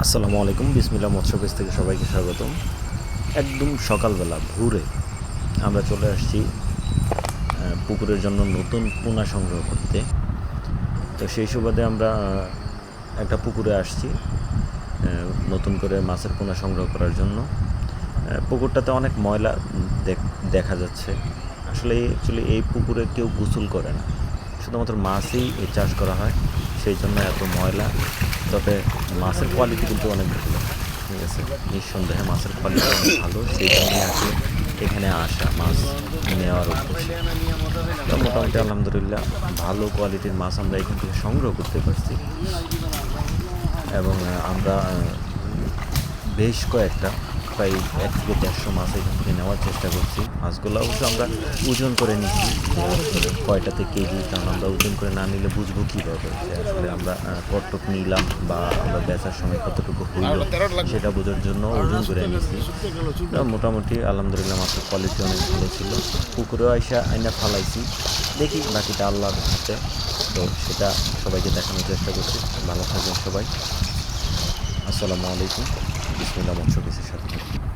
আসসালামু আলাইকুম বিসমিল্লা মৎস্য পেজ থেকে সবাইকে স্বাগতম। একদম সকালবেলা ভোরে আমরা চলে আসছি পুকুরের জন্য নতুন পোনা সংগ্রহ করতে। তো সেই সুবাদে আমরা একটা পুকুরে আসছি নতুন করে মাছের পোনা সংগ্রহ করার জন্য। পুকুরটাতে অনেক ময়লা দেখ- যাচ্ছে। আসলে অ্যাকচুয়ালি এই পুকুরে কেউ গোসল করে না। শুধুমাত্র মাছই চাষ করা হয়। সেই জন্য এত ময়লা। তবে মাছের কোয়ালিটি কিন্তু অনেক ভালো। ঠিক আছে? নিঃসন্দেহে মাছের কোয়ালিটি অনেক ভালো, সেই জন্য আসলে এখানে আসা, মাছ নেওয়ার উদ্দেশ্যে। তো মোটামুটি আলহামদুলিল্লাহ ভালো কোয়ালিটির মাছ আমরা এখান থেকে সংগ্রহ করতে পারছি। এবং আমরা বেশ কয়েকটা প্রায় এক থেকে দেড়শো মাছ এখান থেকে নেওয়ার চেষ্টা করছি। মাছগুলো অবশ্য আমরা ওজন করে নিচ্ছি। কয়টাতে কেজি কারণ আমরা ওজন করে না নিলে বুঝব কীভাবে? যে আসলে আমরা আহ, নিলাম বা আমরা বেচার সময় কতটুকু হইল সেটা বোঝার জন্য ওজন করে নিচ্ছি। মোটামুটি আলহামদুলিল্লাহ মাছের কোয়ালিটি অনেক ভালো ছিল। পুকুরেও আইসা আইনা ফালাইছি। দেখি বাকিটা আল্লাহর হাতে। তো সেটা সবাইকে দেখানোর চেষ্টা করছি। ভালো থাকবেন সবাই। আসসালামু আলাইকুম। বিসমিল্লা মৎস্য সাথে